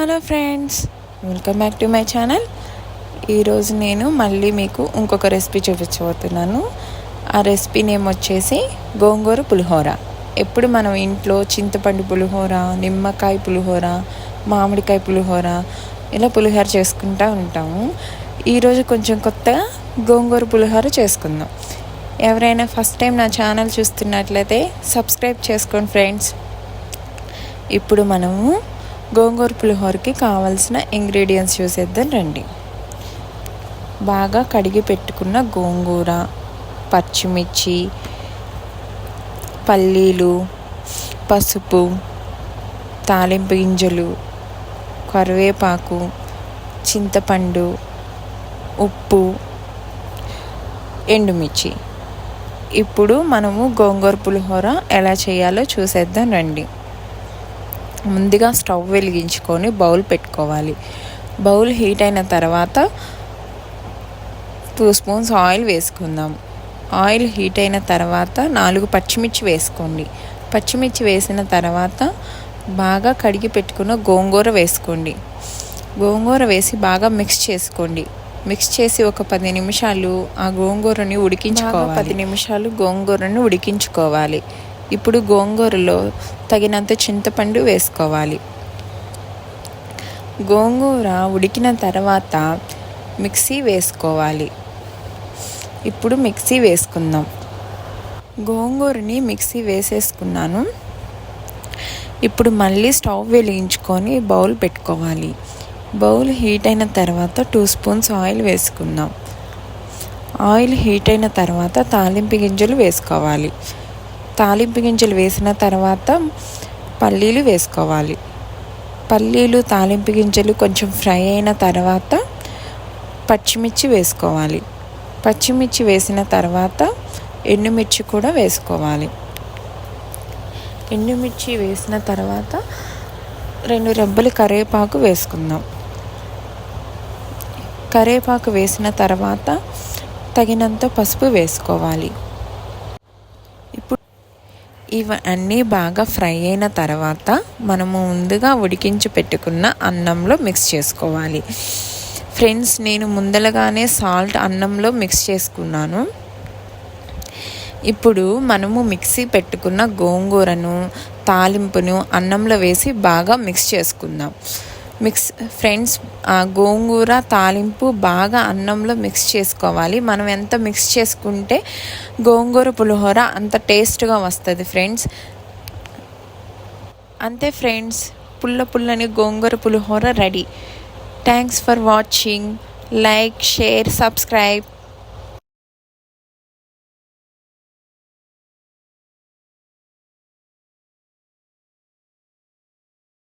Hello friends welcome back to my channel. ఈరోజు నేను మళ్ళీ మీకు ఇంకొక రెసిపీ చూపించబోతున్నాను. ఆ రెసిపీ నేమ్ వచ్చేసి గోంగూర పులిహోర. ఎప్పుడు మనం ఇంట్లో చింతపండు పులిహోర నిమ్మకాయ పులిహోర మామిడికాయ పులిహోర ఇలా పులిహోర చేసుకుంటూ ఉంటాము. ఈరోజు కొంచెం కొత్తగా గోంగూర పులిహోర చేసుకుందాం. ఎవరైనా ఫస్ట్ టైం నా ఛానల్ చూస్తున్నట్లయితే సబ్స్క్రైబ్ చేసుకోండి ఫ్రెండ్స్. ఇప్పుడు మనము గోంగూర పులిహోరకి కావాల్సిన ఇంగ్రీడియంట్స్ చూసేద్దాం రండి. బాగా కడిగి పెట్టుకున్న గోంగూర పచ్చిమిర్చి పల్లీలు పసుపు తాలింపు గింజలు కరివేపాకు చింతపండు ఉప్పు ఎండుమిర్చి. ఇప్పుడు మనము గోంగూర పులిహోర ఎలా చేయాలో చూసేద్దాం రండి. ముందుగా స్టవ్ వెలిగించుకొని బౌల్ పెట్టుకోవాలి. బౌల్ హీట్ అయిన తర్వాత టూ స్పూన్స్ ఆయిల్ వేసుకుందాం. ఆయిల్ హీట్ అయిన తర్వాత నాలుగు పచ్చిమిర్చి వేసుకోండి. పచ్చిమిర్చి వేసిన తర్వాత బాగా కడిగి పెట్టుకున్న గోంగూర వేసుకోండి. గోంగూర వేసి బాగా మిక్స్ చేసుకోండి. మిక్స్ చేసి ఒక పది నిమిషాలు ఆ గోంగూరని ఉడికించుకోవాలి. పది నిమిషాలు గోంగూరని ఉడికించుకోవాలి. ఇప్పుడు గోంగూరలో తగినంత చింతపండు వేసుకోవాలి. గోంగూర ఉడికిన తర్వాత మిక్సీ వేసుకోవాలి. ఇప్పుడు మిక్సీ వేసుకుందాం. గోంగూరని మిక్సీ వేసేసుకున్నాను. ఇప్పుడు మళ్ళీ స్టవ్ వెలిగించుకొని బౌల్ పెట్టుకోవాలి. బౌల్ హీట్ అయిన తర్వాత టూ స్పూన్స్ ఆయిల్ వేసుకుందాం. ఆయిల్ హీట్ అయిన తర్వాత తాలింపు గింజలు వేసుకోవాలి. తాలింపు గింజలు వేసిన తర్వాత పల్లీలు వేసుకోవాలి. పల్లీలు తాలింపు గింజలు కొంచెం ఫ్రై అయిన తర్వాత పచ్చిమిర్చి వేసుకోవాలి. పచ్చిమిర్చి వేసిన తర్వాత ఎండుమిర్చి కూడా వేసుకోవాలి. ఎండుమిర్చి వేసిన తర్వాత రెండు రెబ్బలు కరివేపాకు వేసుకుందాం. కరివేపాకు వేసిన తర్వాత తగినంత పసుపు వేసుకోవాలి. ఇవన్నీ బాగా ఫ్రై అయిన తర్వాత మనము ముందుగా ఉడికించి పెట్టుకున్న అన్నంలో మిక్స్ చేసుకోవాలి. ఫ్రెండ్స్ నేను ముందలగానే సాల్ట్ అన్నంలో మిక్స్ చేసుకున్నాను. ఇప్పుడు మనము మిక్సీ పెట్టుకున్న గోంగూరను తాలింపును అన్నంలో వేసి బాగా మిక్స్ చేసుకుందాం. మిక్స్ ఫ్రెండ్స్ గోంగూర తాలింపు బాగా అన్నంలో మిక్స్ చేసుకోవాలి. మనం ఎంత మిక్స్ చేసుకుంటే గోంగూర పులిహోర అంత టేస్ట్గా వస్తుంది ఫ్రెండ్స్. అంతే ఫ్రెండ్స్ పుల్ల పుల్లని gongura pulihora ready. Thanks for watching like share subscribe